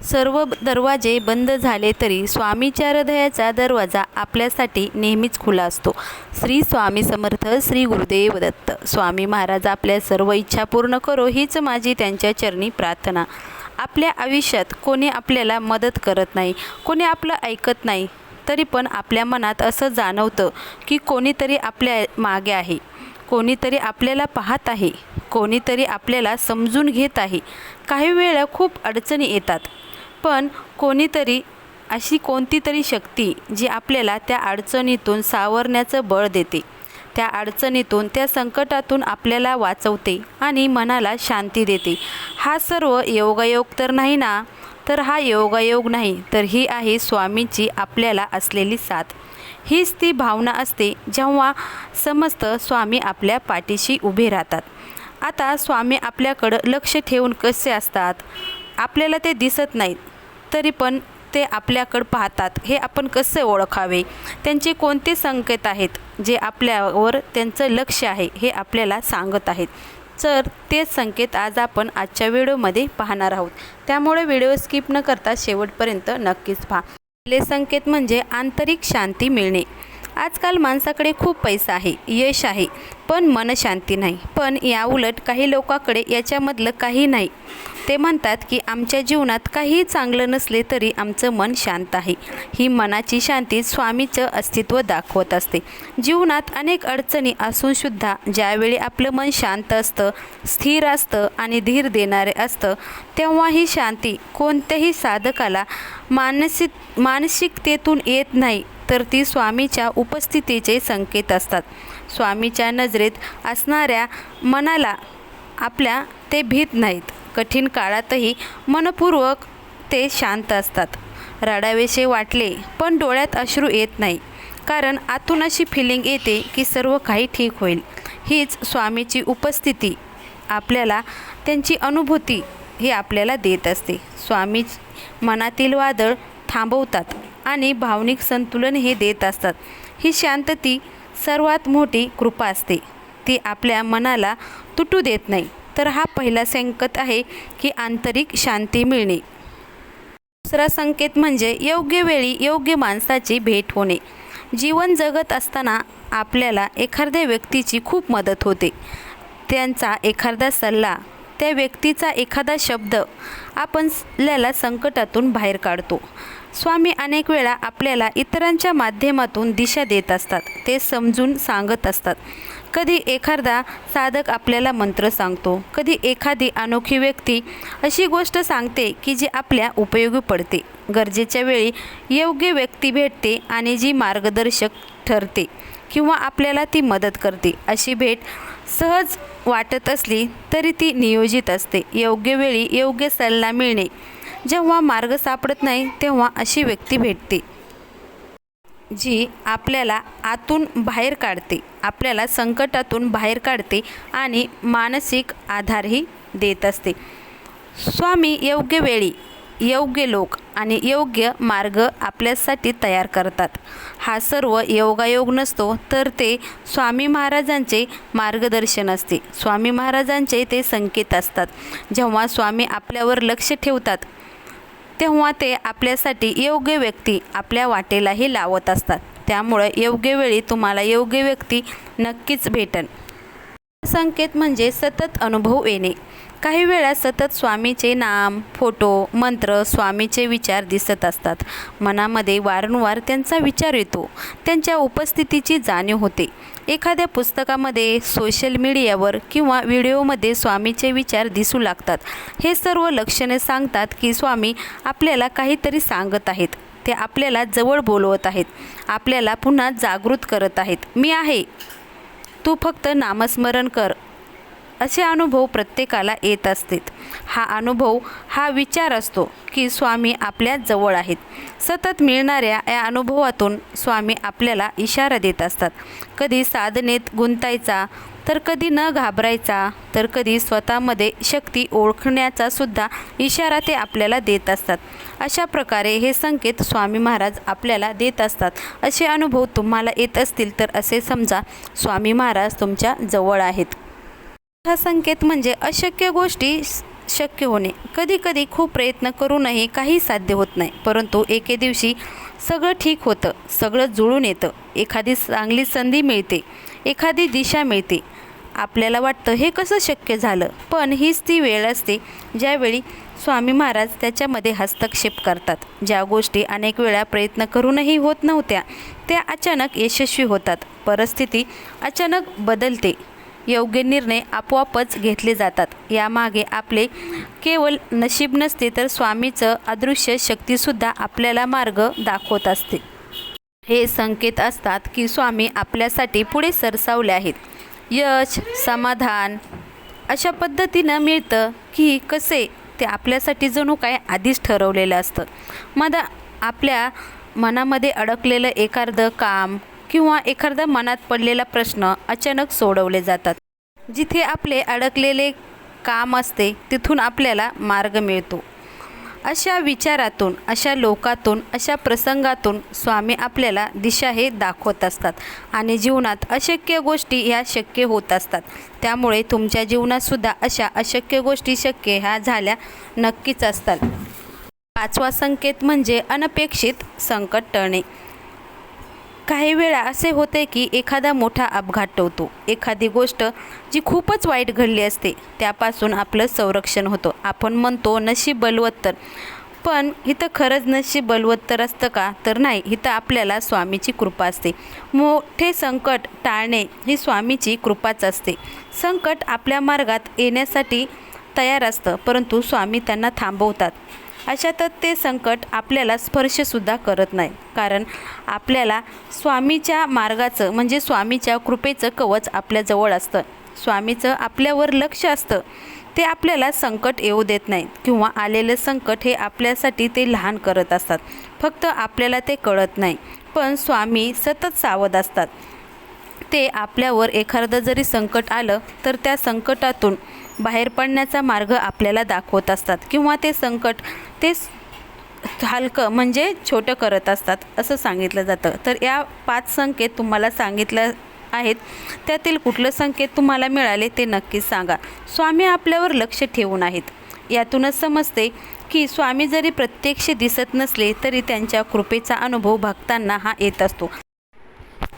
सर्व दरवाजे बंद झाले तरी स्वामीच्या हृदयाचा दरवाजा आपल्यासाठी नेहमीच खुला असतो. श्री स्वामी समर्थ श्री गुरुदेव दत्त. स्वामी महाराज आपल्या सर्व इच्छा पूर्ण करो हीच माझी त्यांच्या चरणी प्रार्थना. आपल्या आयुष्यात कोणी आपल्याला मदत करत नाही कोणी आपलं ऐकत नाही तरी पण आपल्या मनात असं जाणवतं की कोणीतरी आपल्या मागे आहे कोणीतरी आपल्याला पाहत आहे कोणीतरी आपल्याला समजून घेत आहे. काही वेळा खूप अडचणी येतात. पण कोणीतरी अशी कोणती तरी शक्ती जी आपल्याला त्या अडचणीतून सावरण्याचं बळ देते. त्या अडचणीतून त्या संकटातून आपल्याला वाचवते आणि मनाला शांती देते. हा सर्व योगायोग तर नाही ना? तर हा योगायोग नाही तर ही आहे स्वामींची आपल्याला असलेली साथ. हीच ती भावना असते जेव्हा समस्त स्वामी आपल्या पाठीशी उभे राहतात. आता स्वामी आपल्याकडं लक्ष ठेवून कसे असतात? आपल्याला ते दिसत नाहीत. तरी पण ते आपल्याकडं पाहतात. हे आपण कसे ओळखावे? त्यांचे कोणते संकेत आहेत? जे आपल्यावर त्यांचं लक्ष आहे हे आपल्याला सांगत आहेत. तर तेच संकेत आज आपण आजच्या व्हिडिओमध्ये पाहणार आहोत. त्यामुळे व्हिडिओ स्किप न करता शेवटपर्यंत नक्कीच पहा. पहिले संकेत म्हणजे आंतरिक शांती मिळणे. आजकाल माणसाकडे खूप पैसा आहे यश आहे पण मनशांती नाही. पण याउलट काही लोकांकडे याच्यामधलं काही नाही. ते म्हणतात की आमच्या जीवनात काहीही चांगलं नसले तरी आमचं मन शांत आहे. ही मनाची शांती स्वामीचं अस्तित्व दाखवत असते. जीवनात अनेक अडचणी असूनसुद्धा ज्यावेळी आपलं मन शांत असतं स्थिर असतं आणि धीर देणारे असतं तेव्हा ही शांती कोणत्याही साधकाला मानसिक मानसिकतेतून येत नाही. तर ती स्वामीच्या उपस्थितीचे संकेत असतात. स्वामीच्या नजरेत असणाऱ्या मनाला आपल्या ते भीत नाहीत. कठीण काळातही मनपूर्वक ते शांत असतात. रडावेसे वाटले पण डोळ्यात अश्रू येत नाही. कारण आतून अशी फिलिंग येते की सर्व काही ठीक होईल. हीच स्वामीची उपस्थिती. आपल्याला त्यांची अनुभूती ही आपल्याला देत असते. स्वामी मनातील वादळ थांबवतात. आणि भावनिक संतुलन हे देत असतात. ही शांतती सर्वात मोठी कृपा असते. ती आपल्या मनाला तुटू देत नाही. तर हा पहिला संकेत आहे की आंतरिक शांती मिळणे. दुसरा संकेत म्हणजे योग्य वेळी योग्य माणसाची भेट होणे. जीवन जगत असताना आपल्याला एखाद्या व्यक्तीची खूप मदत होते. त्यांचा एखादा सल्ला त्या व्यक्तीचा एखादा शब्द आपण आपल्याला संकटातून बाहेर काढतो. स्वामी अनेक वेळा आपल्याला इतरांच्या माध्यमातून दिशा देत असतात. ते समजून सांगत असतात. कधी एखादा साधक आपल्याला मंत्र सांगतो. कधी एखादी अनोखी व्यक्ती अशी गोष्ट सांगते की जी आपल्या उपयोगी पडते. गरजेच्या वेळी योग्य व्यक्ती भेटते आणि जी मार्गदर्शक ठरते किंवा आपल्याला ती मदत करते. अशी भेट सहज वाटत असली तरी ती नियोजित असते. योग्य वेळी योग्य सल्ला मिळणे जेव्हा मार्ग सापडत नाही तेव्हा अशी व्यक्ती भेटते जी आपल्याला आतून बाहेर काढते आपल्याला संकटातून बाहेर काढते आणि मानसिक आधारही देत असते. स्वामी योग्य वेळी योग्य लोक आणि योग्य मार्ग आपल्यासाठी तयार करतात. हा सर्व योगायोग नसतो तर ते स्वामी महाराजांचे मार्गदर्शन असते. स्वामी महाराजांचे ते संकेत असतात. जेव्हा स्वामी आपल्यावर लक्ष ठेवतात तेव्हा ते आपल्यासाठी योग्य व्यक्ती आपल्या वाटेलाही लावत असतात. त्यामुळं योग्य वेळी तुम्हाला योग्य व्यक्ती नक्कीच भेटन. संकेत म्हणजे सतत अनुभव येणे. काही वेळा सतत स्वामीचे नाम फोटो मंत्र स्वामीचे विचार दिसत असतात. मनामध्ये वारंवार त्यांचा विचार येतो. त्यांच्या उपस्थितीची जाणीव होते. एखाद्या पुस्तकामध्ये सोशल मीडियावर किंवा व्हिडिओमध्ये स्वामीचे विचार दिसू लागतात. हे सर्व लक्षणे सांगतात की स्वामी आपल्याला काहीतरी सांगत आहेत. ते आपल्याला जवळ बोलवत आहेत. आपल्याला पुन्हा जागृत करत आहेत. मी आहे. तू फक्त नामस्मरण कर. असे अनुभव प्रत्येकाला येत असतात. हा अनुभव हा विचार असतो की स्वामी आपल्या जवळ आहेत. सतत मिळणाऱ्या या अनुभवातून स्वामी आपल्याला इशारा देत असतात. कधी साधनेत गुंतायचा तर कधी न घाबरायचा तर कधी स्वतःमध्ये शक्ती ओळखण्याचा सुद्धा इशारा ते आपल्याला देत असतात. अशा प्रकारे हे संकेत स्वामी महाराज आपल्याला देत असतात. असे अनुभव तुम्हाला येत असतील तर असे समजा स्वामी महाराज तुमच्या जवळ आहेत. हा संकेत म्हणजे अशक्य गोष्टी शक्य होणे. कधीकधी खूप प्रयत्न करूनही काही साध्य होत नाही परंतु एके दिवशी सगळं ठीक होतं सगळं जुळून येतं. एखादी चांगली संधी मिळते एखादी दिशा मिळते. आपल्याला वाटतं हे कसं शक्य झालं? पण हीच ती वेळ असते ज्यावेळी स्वामी महाराज त्याच्यामध्ये हस्तक्षेप करतात. ज्या गोष्टी अनेक वेळा प्रयत्न करूनही होत नव्हत्या त्या अचानक यशस्वी होतात. परिस्थिती अचानक बदलते. योग्य निर्णय आपोआपच घेतले जातात. यामागे आपले केवळ नशीब नसते तर स्वामीचं अदृश्य शक्तीसुद्धा आपल्याला मार्ग दाखवत असते. हे संकेत असतात की स्वामी आपल्यासाठी पुढे सरसावले आहेत. यश समाधान अशा पद्धतीनं मिळतं की कसे ते आपल्यासाठी जणू काय आधीच ठरवलेलं असतं. मदा आपल्या मनामध्ये अडकलेलं एखादं काम किंवा एखादा मनात पडलेला प्रश्न अचानक सोडवले जातात. जिथे आपले अडकलेले काम असते तिथून आपल्याला मार्ग मिळतो. अशा विचारातून अशा लोकातून अशा प्रसंगातून स्वामी आपल्याला दिशा हे दाखवत असतात आणि जीवनात अशक्य गोष्टी ह्या शक्य होत असतात. त्यामुळे तुमच्या जीवनातसुद्धा अशा अशक्य गोष्टी शक्य ह्या झाल्या नक्कीच असतात. पाचवा संकेत म्हणजे अनपेक्षित संकट टळणे. काही वेळा असे होते की एखादा मोठा अपघात टवतो एखादी गोष्ट जी खूपच वाईट घडली असते त्यापासून आपलं संरक्षण होतं. आपण म्हणतो नशीब बलवत्तर. पण इथं खरंच नशीब बलवत्तर असतं का? तर नाही इथं आपल्याला स्वामीची कृपा असते. मोठे संकट टाळणे ही स्वामीची कृपाच असते. संकट आपल्या मार्गात येण्यासाठी तयार असतं परंतु स्वामी त्यांना थांबवतात. अशातच ते संकट आपल्याला स्पर्शसुद्धा करत नाही. कारण आपल्याला स्वामीच्या मार्गाचं म्हणजे स्वामीच्या कृपेचं कवच आपल्याजवळ असतं. स्वामीचं आपल्यावर लक्ष असतं. ते आपल्याला संकट येऊ देत नाहीत किंवा आलेलं संकट हे आपल्यासाठी ते लहान करत असतात. फक्त आपल्याला ते कळत नाही. पण स्वामी सतत सावध असतात. ते आपल्यावर एखादं जरी संकट आलं तर त्या संकटातून बाहेर पडण्याचा मार्ग आपल्याला दाखवत असतात किंवा ते संकट तेच हलकं म्हणजे छोटं करत असतात असं सांगितलं जातं. तर या पाच संकेत तुम्हाला सांगितलं आहेत. त्यातील कुठलं संकेत तुम्हाला मिळाले ते नक्कीच सांगा. स्वामी आपल्यावर लक्ष ठेवून आहेत. यातूनच समजते की स्वामी जरी प्रत्यक्ष दिसत नसले तरी त्यांच्या कृपेचा अनुभव भक्तांना हा येत असतो.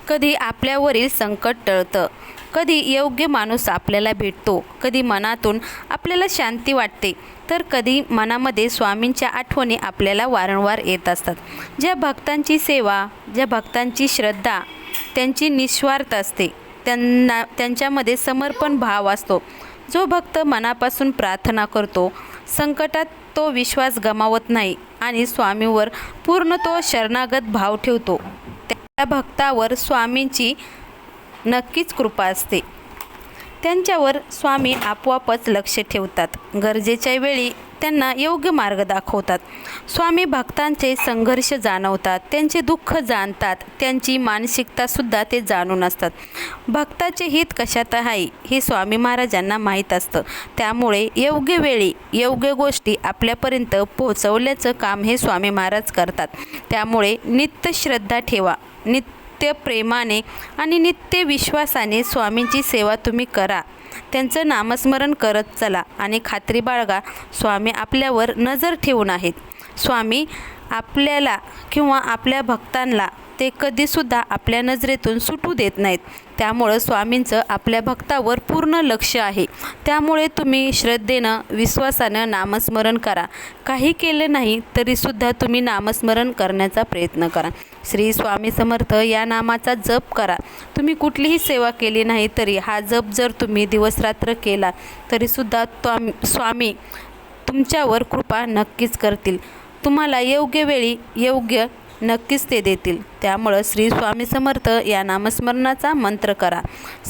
कधी आपल्यावरील संकट टळतं. कधी योग्य माणूस आपल्याला भेटतो कधी मनातून आपल्याला शांती वाटते तर कधी मनामध्ये स्वामींच्या आठवणी आपल्याला वारंवार येत असतात. ज्या भक्तांची सेवा ज्या भक्तांची श्रद्धा त्यांची निस्वार्थ असते त्यांना त्यांच्यामध्ये समर्पण भाव असतो. जो भक्त मनापासून प्रार्थना करतो संकटात तो विश्वास गमावत नाही आणि स्वामीवर पूर्ण तो शरणागत भाव ठेवतो. त्या भक्तावर स्वामींची नक्कीच कृपा असते. त्यांच्यावर स्वामी आपोआपच लक्ष ठेवतात. गरजेच्या वेळी त्यांना योग्य मार्ग दाखवतात. स्वामी भक्तांचे संघर्ष जाणवतात त्यांचे दुःख जाणतात त्यांची मानसिकतासुद्धा ते जाणून असतात. भक्ताचे हित कशात आहे हे स्वामी महाराजांना माहीत असतं. त्यामुळे योग्य वेळी योग्य गोष्टी आपल्यापर्यंत पोहोचवल्याचं काम हे स्वामी महाराज करतात. त्यामुळे नित्य श्रद्धा ठेवा नित्य प्रेमाने आणि नित्य विश्वासाने स्वामींची सेवा तुम्ही करा. त्यांचं नामस्मरण करत चला आणि खात्री बाळगा स्वामी आपल्यावर नजर ठेवून आहेत. स्वामी आपल्याला किंवा आपल्या भक्तांना ते कधीसुद्धा आपल्या नजरेतून सुटू देत नाहीत. त्यामुळं स्वामींचं आपल्या भक्तावर पूर्ण लक्ष आहे. त्यामुळे तुम्ही श्रद्धेनं विश्वासानं नामस्मरण करा. काही केलं नाही तरीसुद्धा तुम्ही नामस्मरण करण्याचा प्रयत्न करा. श्री स्वामी समर्थ या नामाचा जप करा. तुम्ही कुठलीही सेवा केली नाही तरी हा जप जर तुम्ही दिवसरात्र केला तरीसुद्धा स्वामी तुमच्यावर कृपा नक्कीच करतील. तुम्हाला योग्य वेळी योग्य नक्कीच ते देतील. त्यामुळं श्री स्वामी समर्थ या नामस्मरणाचा मंत्र करा.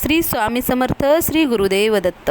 श्री स्वामी समर्थ श्री गुरुदेव दत्त.